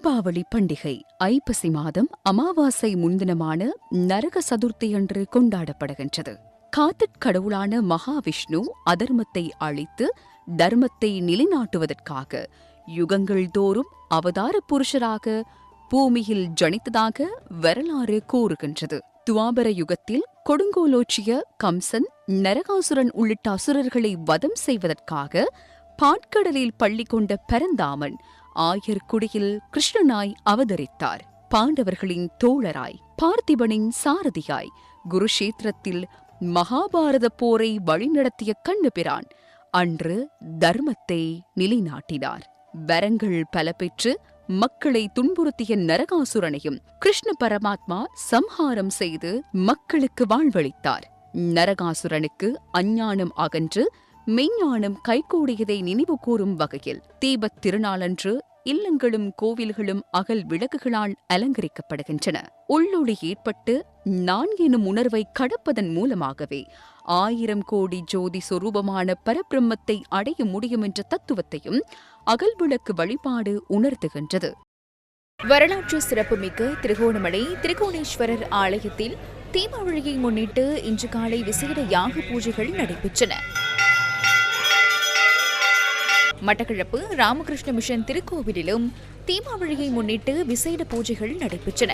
தீபாவளி பண்டிகை ஐப்பசி மாதம் அமாவாசை முன்தினமான நரக சதுர்த்தியன்று கொண்டாடப்படுகின்றது. காத்தற் கடவுளான மகாவிஷ்ணு அதர்மத்தை அழித்து தர்மத்தை நிலைநாட்டுவதற்காக யுகங்கள் தோறும் அவதார புருஷராக பூமியில் ஜனித்ததாக வரலாறு கூறுகின்றது. துவாபர யுகத்தில் கொடுங்கோலோச்சிய கம்சன் நரகாசுரன் உள்ளிட்ட அசுரர்களை வதம் செய்வதற்காக பாட்கடலில் பள்ளி கொண்ட பரந்தாமன் ஆயர்குடியில் கிருஷ்ணனாய் அவதரித்தார். பாண்டவர்களின் தோழராய் பார்த்திபனின் சாரதியாய் குருஷேத்திரத்தில் மகாபாரத போரை வழிநடத்திய கண்ணபிரான் அன்று தர்மத்தை நிலைநாட்டினார். வரங்கள் பல பெற்று மக்களை துன்புறுத்திய நரகாசுரனையும் கிருஷ்ண பரமாத்மா சம்ஹாரம் செய்து மக்களுக்கு வாழ்வளித்தார். நரகாசுரனுக்கு அஞ்ஞானம் அகன்று மெய்ஞானம் கைகூடியதை நினைவு கூறும் வகையில் தீபத் திருநாளன்று இல்லங்களும் கோவில்களும் அகல் விளக்குகளால் அலங்கரிக்கப்படுகின்றன. உள்ளொளி ஏற்பட்டு நான் எனும் உணர்வை கடப்பதன் மூலமாகவே ஆயிரம் கோடி ஜோதி சொரூபமான பரபிரம்மத்தை அடைய முடியும் என்ற தத்துவத்தையும் அகல் விளக்கு வழிபாடு உணர்த்துகின்றது. வரலாற்று சிறப்புமிக்க திருகோணமலை திருகோணேஸ்வரர் ஆலயத்தில் தீபாவளியை முன்னிட்டு இன்று காலை விசேட யாக பூஜைகள் நடைபெற்றன. மட்டக்களப்பு ராமகிருஷ்ண மிஷன் திருக்கோவிலிலும் தீபாவளியை முன்னிட்டு விசேட பூஜைகள் நடைபெற்றன.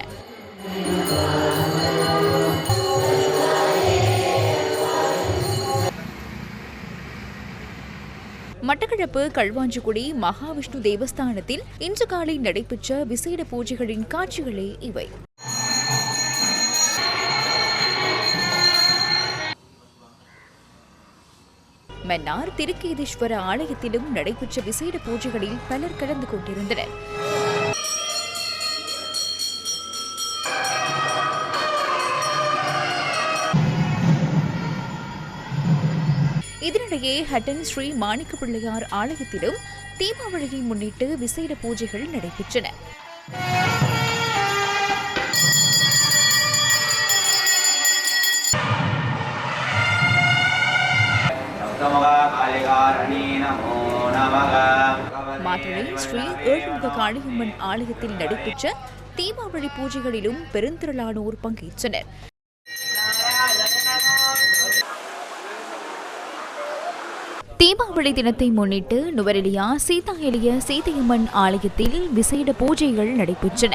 மட்டக்களப்பு கல்வாஞ்சிக்குடி மகாவிஷ்ணு தேவஸ்தானத்தில் இன்று காலை நடைபெற்ற விசேட பூஜைகளின் காட்சிகளே இவை. மன்னார் திருக்கேதீஸ்வர ஆலயத்திலும் நடைபெற்ற விசேட பூஜைகளில் பலர் கலந்து கொண்டிருந்தனர். இதனிடையே ஹட்டன் ஸ்ரீ மாணிக்க பிள்ளையார் ஆலயத்திலும் தீபாவளியை முன்னிட்டு விசேட பூஜைகள் நடைபெற்றன. மாத்தளை ஸ்ரீ ஏழுமுக காளியம்மன் ஆலயத்தில் நடைபெற்ற தீபாவளி பூஜைகளிலும் பெருந்திரளானோர் பங்கேற்றனர். தீபாவளி தினத்தை முன்னிட்டு நுவரெலியா சீதா எளிய சீதையம்மன் ஆலயத்தில் விசேட பூஜைகள் நடைபெற்றன.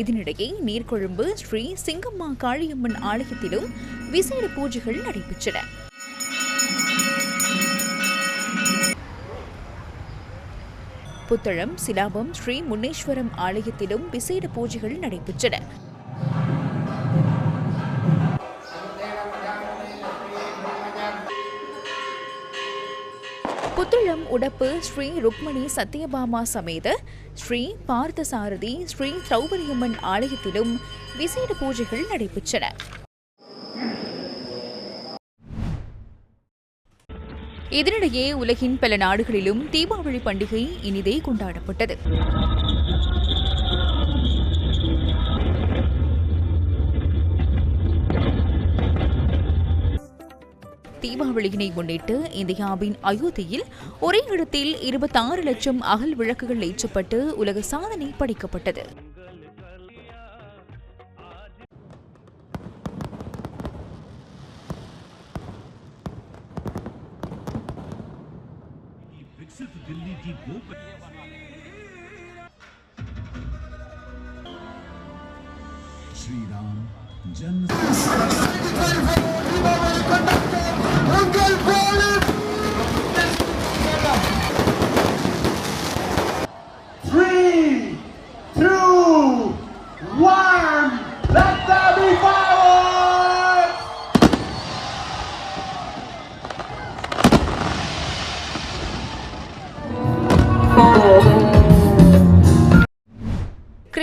இதனிடையே நீர்கொழும்பு ஸ்ரீ சிங்கம்மா காளியம்மன் ஆலயத்திலும் விசேட பூஜைகள் நடைபெற்றன. புத்தளம் சிலாபம் ஸ்ரீ முன்னேஸ்வரம் ஆலயத்திலும் விசேட பூஜைகள் நடைபெற்றன. புத்துளம் உடப்பு ஸ்ரீ ருக்மணி சத்யபாமா சமேத ஸ்ரீ பார்த்தசாரதி ஸ்ரீ திரௌபதியம்மன் ஆலயத்திலும் விசேட பூஜைகள் நடைபெற்றன. இதனிடையே உலகின் பல நாடுகளிலும் தீபாவளி பண்டிகை இனிதே கொண்டாடப்பட்டது. தீபாவளியினை முன்னிட்டு இந்தியாவின் அயோத்தியில் ஒரே இடத்தில் இருபத்தாறு லட்சம் அகல் விளக்குகள் ஏற்றப்பட்டு உலக சாதனை படைக்கப்பட்டது विकसित दिल्ली Uncle it.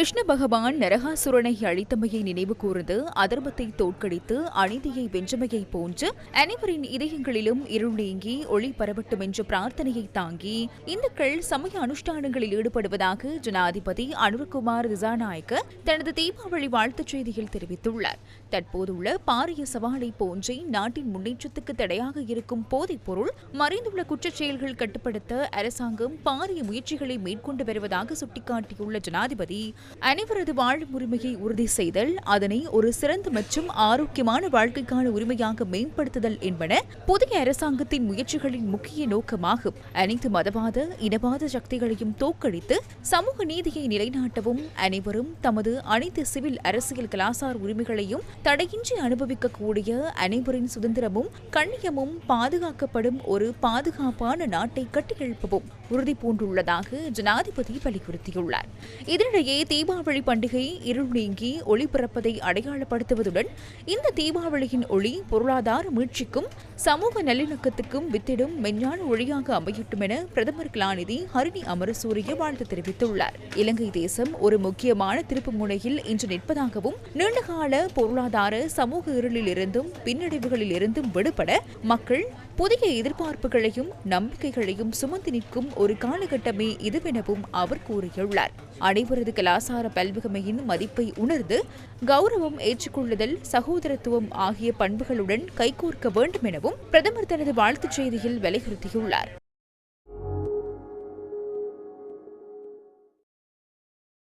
கிருஷ்ண பகவான் நரகாசுரனை அழித்தமையை நினைவு கூர்ந்து அதர்மத்தை தோற்கடித்து அநீதியை வென்றமையை போன்று அனைவரின் இதயங்களிலும் இருள் நீங்கி ஒளி பரவட்டும் என்ற பிரார்த்தனையை தாங்கி இந்துக்கள் சமய அனுஷ்டானங்களில் ஈடுபடுவதாக ஜனாதிபதி அனுர்குமார் திசாநாயக்க தனது தீபாவளி வாழ்த்துச் செய்தியில் தெரிவித்துள்ளார். தற்போதுள்ள பாரிய சவாலை போன்றே நாட்டின் முன்னேற்றத்துக்கு தடையாக இருக்கும் போதைப் பொருள் மறைந்துள்ள குற்றச் செயல்கள் கட்டுப்படுத்த அரசாங்கம் பாரிய முயற்சிகளை மேற்கொண்டு வருவதாக சுட்டிக்காட்டியுள்ள ஜனாதிபதி அனைவரது வாழும் உரிமையை உறுதி செய்தல் அதனை ஒரு சிறந்த மற்றும் ஆரோக்கியமான வாழ்க்கைக்கான உரிமையாக மேம்படுத்துதல் என்பன புதிய அரசாங்கத்தின் முயற்சிகளின் முக்கிய நோக்கமாகும். அனைத்து மதவாத இனவாத சக்திகளையும் தோற்கடித்து சமூக நீதியை நிலைநாட்டவும் அனைவரும் தமது அனைத்து சிவில் அரசியல் கலாசார உரிமைகளையும் தடையின்றி அனுபவிக்கக்கூடிய அனைவரின் சுதந்திரமும் கண்ணியமும் பாதுகாக்கப்படும் ஒரு பாதுகாப்பான நாட்டை கட்டியெழுப்பவும் உறுதி பூண்டுள்ளதாக ஜனாதிபதி வலியுறுத்தியுள்ளார். இதனிடையே தீபாவளி பண்டிகை இருள் நீங்கி ஒளி பிறப்பதை அடையாளப்படுத்துவதுடன் இந்த தீபாவளியின் ஒளி பொருளாதார மீட்சிக்கும் சமூக நல்லிணக்கத்துக்கும் வித்திடும் மெஞ்ஞான ஒளியாக அமையட்டும் என பிரதமர் கலாநிதி ஹரிணி அமரசூரிய வாழ்த்து தெரிவித்துள்ளார். இலங்கை தேசம் ஒரு முக்கியமான திருப்பு முனையில் இன்று நிற்பதாகவும் நீண்டகால பொருளாதார சமூக இருளில் இருந்தும் பின்னடைவுகளில் இருந்தும் விடுபட மக்கள் புதிய எதிர்பார்ப்புகளையும் நம்பிக்கைகளையும் சுமந்து நிற்கும் ஒரு காலகட்டமே இதுவெனவும் அவர் கூறியுள்ளார். அனைவரது கலாசார பல்வகமையின் மதிப்பை உணர்ந்து கௌரவம் ஏற்றுக்கொள்ளுதல் சகோதரத்துவம் ஆகிய பண்புகளுடன் கைகோர்க்க வேண்டும் எனவும் பிரதமர் தனது வாழ்த்துச் செய்தியில் வலியுறுத்தியுள்ளார்.